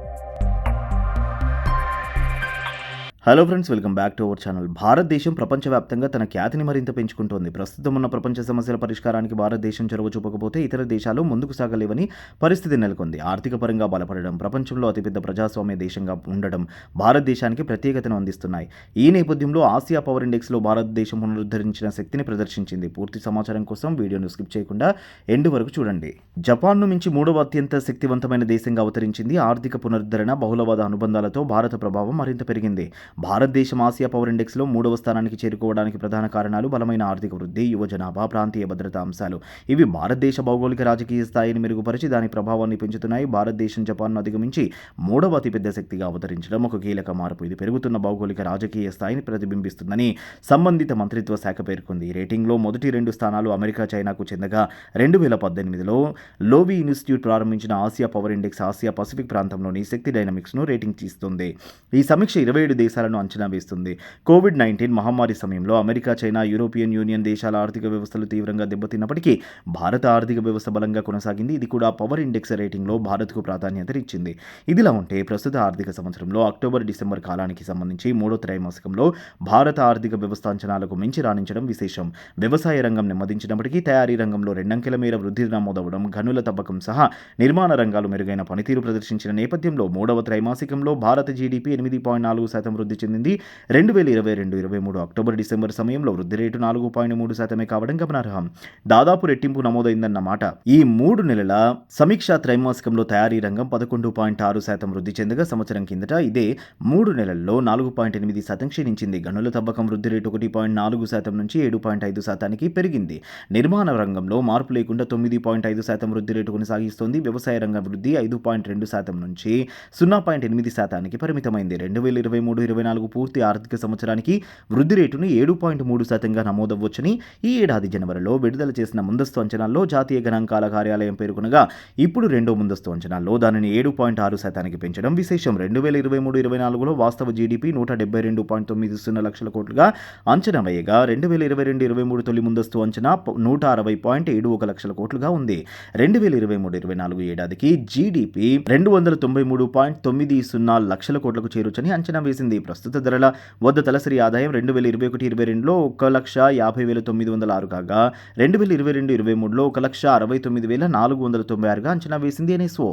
you hello friends welcome back to our channel భారతదేశం ప్రపంచవ్యాప్తంగా తన ఖ్యాతిని మరింత పెంచుకుంటోంది. ప్రస్తుతం ఉన్న ప్రపంచ సమస్యల పరిష్కారానికి భారతదేశం చొరవ చూపకపోతే ఇతర దేశాలు ముందుకు సాగలేవని పరిస్థితి నెలకొంది. ఆర్థిక పరంగా బలపడడం ప్రపంచంలో అతిపెద్ద ప్రజాస్వామ్య దేశంగా ఉండడం భారతదేశానికి ప్రత్యేకతను అందిస్తున్నాయి. ఈ నేపథ్యంలో ఆసియా పవర్ ఇండెక్స్లో భారతదేశం పునరుద్ధరించిన శక్తిని ప్రదర్శించింది. పూర్తి సమాచారం కోసం వీడియోను స్కిప్ చేయకుండా ఎండ్ వరకు చూడండి. జపాన్ను మించి మూడవ అత్యంత శక్తివంతమైన దేశంగా అవతరించింది. ఆర్థిక పునరుద్ధరణ బహుళవాద అనుబంధాలతో భారత ప్రభావం మరింత పెరిగింది. భారతదేశం ఆసియా పవర్ ఇండెక్స్లో మూడవ స్థానానికి చేరుకోవడానికి ప్రధాన కారణాలు బలమైన ఆర్థిక వృద్ధి యువ జనాభా ప్రాంతీయ భద్రతా అంశాలు. ఇవి భారతదేశ భౌగోళిక రాజకీయ స్థాయిని మెరుగుపరిచి దాని ప్రభావాన్ని పెంచుతున్నాయి. భారతదేశం జపాన్ను అధిగమించి మూడవ అతిపెద్ద శక్తిగా అవతరించడం ఒక కీలక మార్పు. ఇది పెరుగుతున్న భౌగోళిక రాజకీయ స్థాయిని ప్రతిబింబిస్తుందని సంబంధిత మంత్రిత్వ శాఖ పేర్కొంది. రేటింగ్లో మొదటి రెండు స్థానాలు అమెరికా చైనాకు చెందగా రెండు వేల పద్దెనిమిదిలో లోబీ ఇన్స్టిట్యూట్ ప్రారంభించిన Asia power index Asia Pacific ప్రాంతంలోని శక్తి డైనమిక్స్ను రేటింగ్ ఇస్తుంది ఈ సమీక్ష ఇరవై ఏడు దేశాలను అంచనా వేస్తుంది. కోవిడ్ నైన్టీన్ మహమ్మారి సమయంలో అమెరికా చైనా యూరోపియన్ యూనియన్ దేశాల ఆర్థిక వ్యవస్థలు తీవ్రంగా దెబ్బతిన్నప్పటికీ భారత ఆర్థిక వ్యవస్థ బలంగా కొనసాగింది. ఇది కూడా పవర్ ఇండెక్స్ రేటింగ్లో భారత్కు ప్రాధాన్యత ఇచ్చింది. ఇదిలా ఉంటే ప్రస్తుత ఆర్థిక సంవత్సరంలో అక్టోబర్ డిసెంబర్ కాలానికి సంబంధించి మూడో త్రైమాసికంలో భారత ఆర్థిక వ్యవస్థ అంచనాలకు మించి రాణించడం విశేషం. వ్యవసాయ రంగం నెమ్మదించినప్పటికీ తయారీ రంగంలో రెండంకెల మేర వృద్ధి నమోదవడం గనుల తవ్వకం సహా నిర్మాణ రంగాలు మెరుగైన పనితీరు ప్రదర్శించిన నేపథ్యంలో మూడవ త్రైమాసికంలో భారత జీడీపీ ఎనిమిది పాయింట్ నాలుగు శాతం వృద్ధి చెందింది. రెండు వేల ఇరవై రెండు ఇరవై మూడు అక్టోబర్ డిసెంబర్ సమయంలో వృద్ధి రేటు నాలుగు పాయింట్ మూడు శాతమే కావడం గమనార్హం. దాదాపు రెట్టింపు నమోదైందన్న మాట. ఈ మూడు నెలల సమీక్షా త్రైమాసికంలో తయారీ రంగం పదకొండు పాయింట్ ఆరు శాతం వృద్ధి చెందగా సంవత్సరం కిందట ఇదే మూడు నెలల్లో నాలుగు పాయింట్ ఎనిమిది శాతం క్షీణించింది. గనుల తవ్వకం వృద్ధి రేటు ఒకటి పాయింట్ నాలుగు శాతం నుంచి ఏడు పాయింట్ ఐదు శాతానికి పెరిగింది. నిర్మాణ రంగంలో మార్పు లేకుండా తొమ్మిది పాయింట్ ఐదు శాతం వృద్ధి రేటు కొనసాగిస్తోంది. వ్యవసాయ రంగ వృద్ధి ఐదు పాయింట్ రెండు శాతం నుంచి సున్నా పాయింట్ ఎనిమిది శాతానికి పరిమితమైంది. రెండు వేల ఇరవై మూడు ఇరవై నాలుగు పూర్తి ఆర్థిక సంవత్సరానికి వృద్ధి రేటును ఏడు పాయింట్ మూడు శాతంగా నమోదవ్వొచ్చని ఈ ఏడాది జనవరిలో విడుదల చేసిన ముందస్తు అంచనాల్లో జాతీయ గణాంకాల కార్యాలయం పేర్కొనగా ఇప్పుడు రెండో ముందస్తు అంచనాల్లో దానిని ఏడు పాయింట్ ఆరు శాతానికి పెంచడం విశేషం. రెండు వేల ఇరవై మూడు ఇరవై నాలుగులో వాస్తవ జీడిపి నూట డెబ్బై రెండు పాయింట్ తొమ్మిది సున్నా లక్షల కోట్లుగా అంచనా వేయగా రెండు వేల ఇరవై రెండు ఇరవై మూడు తొలి ముందస్తు అంచనా నూట అరవై పాయింట్ ఏడు ఒక లక్షల కోట్లుగా ఉంది. రెండు వేల ఇరవై మూడు ఇరవై నాలుగు ఏడాదికి జీడిపి రెండు వందల తొంభై మూడు పాయింట్ తొమ్మిది సున్నా లక్షల కోట్లకు చేరొచ్చని అంచనా వేసింది. ప్రస్తుత ధరల వద్ద తలసరి ఆదాయం రెండు వేల ఇరవై ఒకటి ఇరవై రెండులో ఒక లక్ష యాభై వేల తొమ్మిది వందల ఆరు కాగా రెండు వేల ఇరవై రెండు ఇరవై మూడులో ఒక లక్ష అరవై తొమ్మిది వేల నాలుగు వందల తొంభై ఆరుగా అంచనా వేసింది ఎన్ఎస్ఓ.